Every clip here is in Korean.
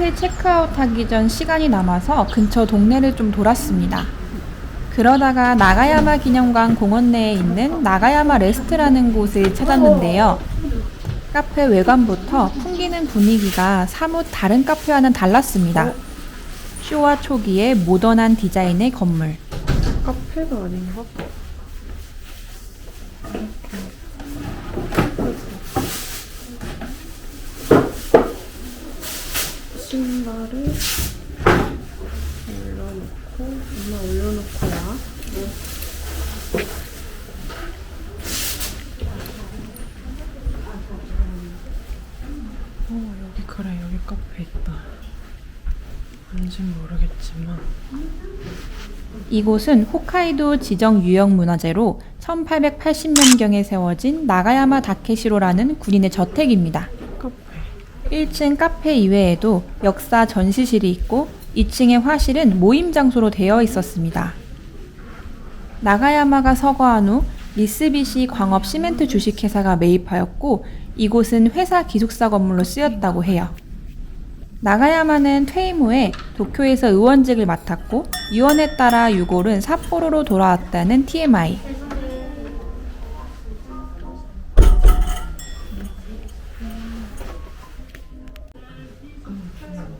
호텔 체크아웃하기 전 시간이 남아서 근처 동네를 좀 돌았습니다. 그러다가 나가야마 기념관 공원 내에 있는 나가야마 레스트라는 곳을 찾았는데요. 카페 외관부터 풍기는 분위기가 사뭇 다른 카페와는 달랐습니다. 쇼와 초기의 모던한 디자인의 건물. 카페가 아닌가? 신발을 올려놓고 하나 올려놓고야. 어 여기 그래 여기 카페 있다. 뭔진 모르겠지만. 이곳은 홋카이도 지정 유형 문화재로 1880년경에 세워진 나가야마 다케시로라는 군인의 저택입니다. 카페 1층 카페 이외에도 역사 전시실이 있고 2층의 화실은 모임 장소로 되어 있었습니다. 나가야마가 서거한 후 미쓰비시 광업 시멘트 주식회사가 매입하였고 이곳은 회사 기숙사 건물로 쓰였다고 해요. 나가야마는 퇴임 후에 도쿄에서 의원직을 맡았고 유언에 따라 유골은 삿포로로 돌아왔다는 TMI.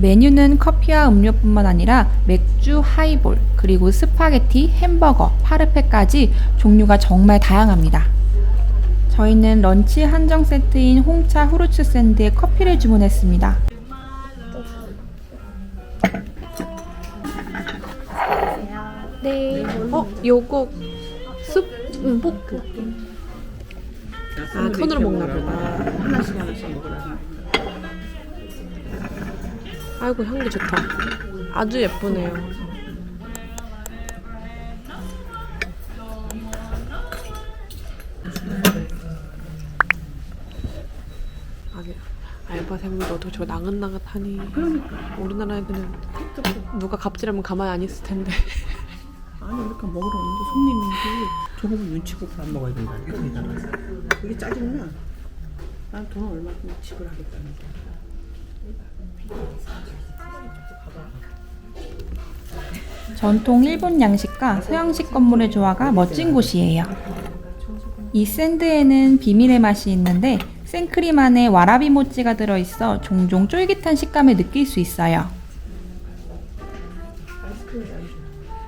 메뉴는 커피와 음료뿐만 아니라 맥주, 하이볼, 그리고 스파게티, 햄버거, 파르페까지 종류가 정말 다양합니다. 저희는 런치 한정 세트인 홍차 후르츠 샌드에 커피를 주문했습니다. 네. 어, 요거 숲 음, 포크. 아, 손으로 먹나 보다. 하나씩 하나씩 먹으라. 아이고 향기 좋다. 아주 예쁘네요. 알바생도 저 나긋나긋하니? 우리나라 애들은 누가 갑질하면 가만히 안 있을 텐데. 아니 이렇게 먹으러 오는데 손님인지 저거 눈치 보고 안 먹어야 된다. 그게 짜증나. 난 돈 얼마큼 지불하겠다는 거. 전통 일본 양식과 서양식 건물의 조화가 멋진 곳이에요. 이 샌드에는 비밀의 맛이 있는데 생크림 안에 와라비 모찌가 들어있어 종종 쫄깃한 식감을 느낄 수 있어요.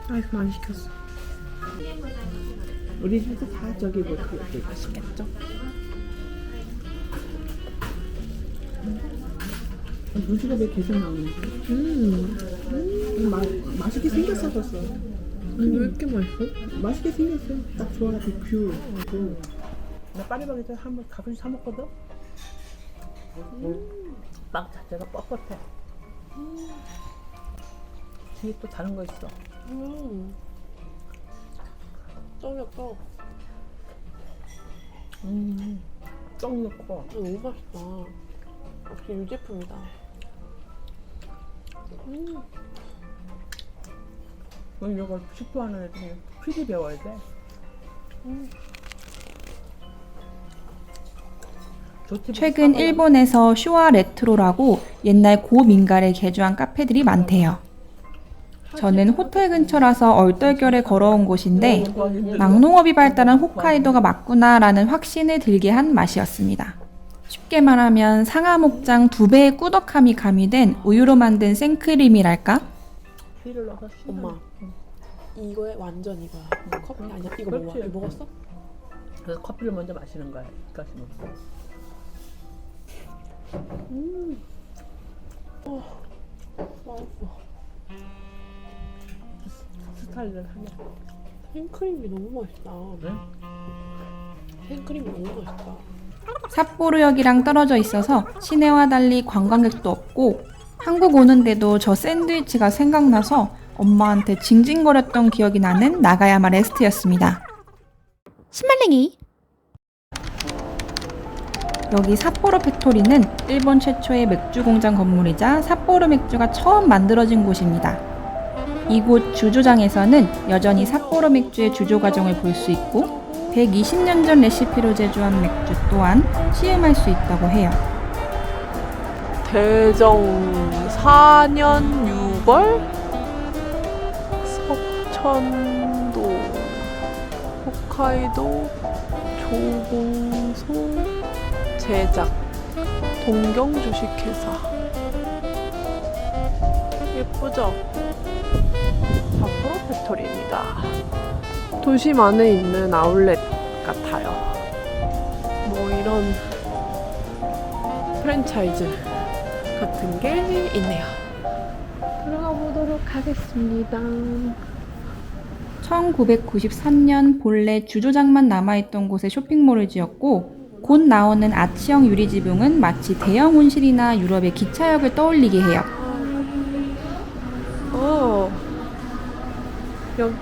아이스 많이 시켰어. 우리 집도 다 저기 뭐 그렇게 맛있겠죠. 왜 계속 나오는지. 음, 음, 마, 맛있게 생겼어 벌써. 왜 이렇게 맛있어? 맛있게 생겼어. 딱 좋아가지고 뷰. 그. 나 파리바게트 한번 가끔씩 사 먹거든. 음. 빵 자체가 뻣뻣해. 뒤에 또 다른 거 있어. 음, 짱이야 짱. 음, 떡 넣고. 너무 맛있다. 역시 유제품이다. 음, 그럼 이걸 슈퍼하는 애들이 필히 배워야 돼. 좋지, 최근 사과는 일본에서 쇼와 레트로라고 옛날 고민가를 개조한 카페들이 많대요. 저는 호텔 근처라서 얼떨결에 걸어온 곳인데 막농업이 발달한 홋카이도가 맞구나라는 확신을 들게 한 맛이었습니다. 쉽게 말하면 상하 목장 두 배의 꾸덕함이 가미된 우유로 만든 생크림이랄까? 피를 넣어서 씹어. 엄마. 이거에 완전 이거야. 커피 아니야? 이거 그렇지. 먹어. 이거 먹었어? 그래서 커피를 먼저 마시는 거야. 이까지 먹고. 맛있어. 스타일을 하냐? 생크림이 너무 맛있다. 네? 생크림이 너무 맛있다. 삿포로역이랑 떨어져 있어서 시내와 달리 관광객도 없고 한국 오는데도 저 샌드위치가 생각나서 엄마한테 징징거렸던 기억이 나는 나가야마 레스트였습니다. 신말랭이 여기 삿포로 팩토리는 일본 최초의 맥주 공장 건물이자 삿포로 맥주가 처음 만들어진 곳입니다. 이곳 주조장에서는 여전히 삿포로 맥주의 주조 과정을 볼 수 있고 120년 전 레시피로 제조한 맥주 또한 시음할 수 있다고 해요. 대정 4년 6월 석천도 홋카이도 조공소 제작 동경 주식회사 예쁘죠? 사포로 팩토리입니다. 도심 안에 있는 아울렛 같아요. 뭐 이런 프랜차이즈 같은 게 있네요. 들어가 보도록 하겠습니다. 1993년 본래 주조장만 남아있던 곳에 쇼핑몰을 지었고 곧 나오는 아치형 유리지붕은 마치 대형 온실이나 유럽의 기차역을 떠올리게 해요. 어, 여기,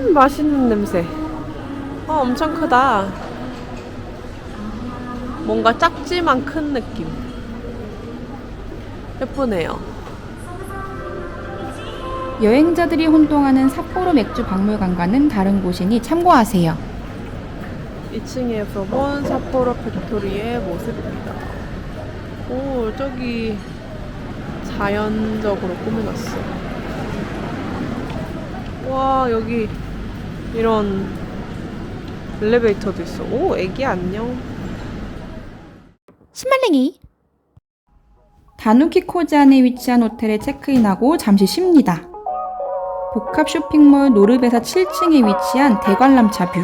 음, 맛있는 냄새. 어, 엄청 크다. 뭔가 작지만 큰 느낌. 예쁘네요. 여행자들이 혼동하는 삿포로 맥주 박물관과는 다른 곳이니 참고하세요. 2층에서 본 사포로 팩토리의 모습입니다. 오, 저기 자연적으로 꾸며놨어. 와, 여기 이런 엘리베이터도 있어. 오, 애기 안녕. 신말랭이 다누키 코지안에 위치한 호텔에 체크인하고 잠시 쉽니다. 복합 쇼핑몰 노르베사 7층에 위치한 대관람차 뷰.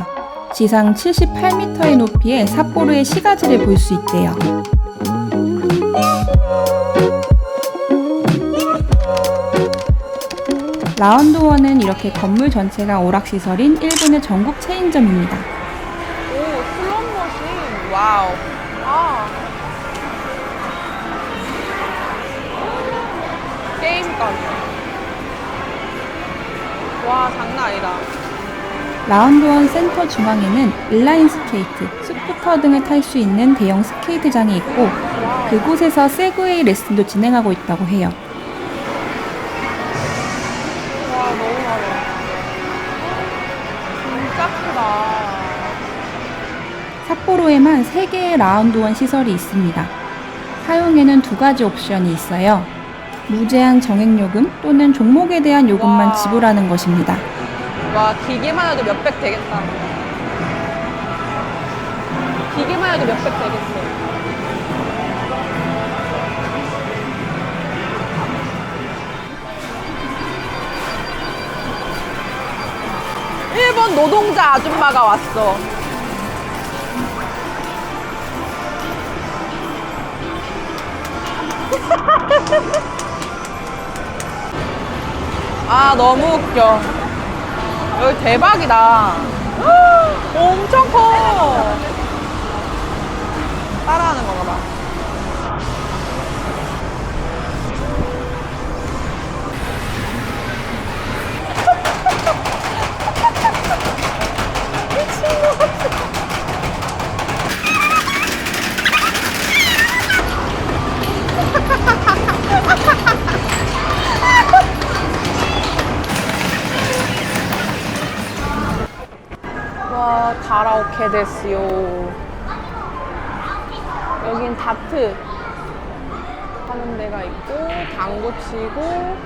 지상 78m의 높이에 삿포로의 시가지를 볼 수 있대요. 라운드원은 이렇게 건물 전체가 오락시설인 일본의 전국 체인점입니다. 오, 슬롯 머신. 와우. 아. 게임까지. 와, 장난 아니다. 라운드원 센터 중앙에는 인라인 스케이트, 스쿠터 등을 탈 수 있는 대형 스케이트장이 있고 그곳에서 세그웨이 레슨도 진행하고 있다고 해요. 너무 많아. 진짜 크다. 삿포로에만 3개의 라운드원 시설이 있습니다. 사용에는 두 가지 옵션이 있어요. 무제한 정액 요금 또는 종목에 대한 요금만 와. 지불하는 것입니다. 와, 기계만 해도 몇백 되겠다. 기계만 해도 몇백 되겠어. 일본 노동자 아줌마가 왔어. 아, 너무 웃겨. 여기 대박이다. 엄청 커. 따라하는 건가 봐. 와, 가라오케 데스요. 여긴 다트 하는 데가 있고, 당구 치고,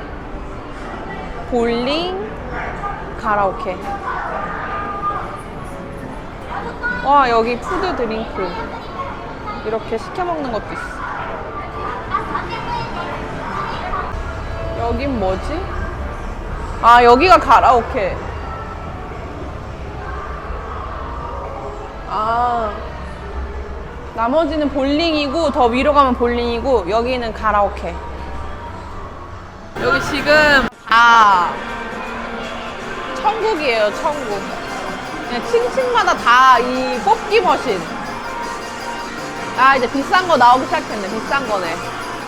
볼링, 가라오케. 와, 여기 푸드 드링크. 이렇게 시켜 먹는 것도 있어. 여긴 뭐지? 아, 여기가 가라오케. 아 나머지는 볼링이고 더 위로 가면 볼링이고 여기는 가라오케 여기 지금 다 천국이에요 천국 그냥 층층마다 다 이 뽑기 머신. 아 이제 비싼 거 나오기 시작했네 비싼 거네.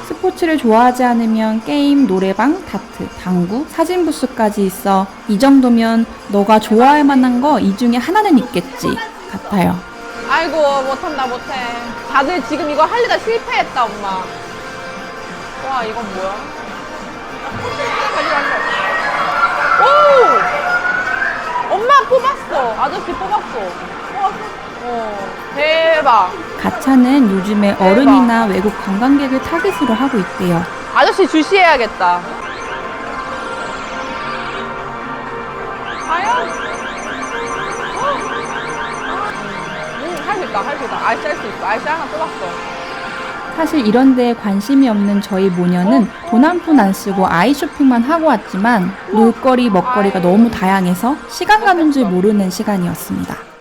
스포츠를 좋아하지 않으면 게임, 노래방, 다트, 당구, 사진 부스까지 있어. 이 정도면 너가 좋아할 만한 거 이 중에 하나는 있겠지. 같아요. 아이고 못한다 못해. 다들 지금 이거 하려다 실패했다 엄마. 와 이건 뭐야? 오 엄마 뽑았어. 아저씨 뽑았어. 뽑았어? 어. 대박. 가차는 요즘에 어른이나 외국 관광객을 타깃으로 하고 있대요. 아저씨 주시해야겠다. 과연 할수 있다 할 수 있다. 아이씨 할 수 있어. 아이씨 하나 뽑았어 사실 이런 데에 관심이 없는 저희 모녀는 돈 한 푼 안 쓰고 아이 쇼핑만 하고 왔지만 놀거리, 먹거리가 너무 다양해서 시간 가는 줄 모르는 시간이었습니다.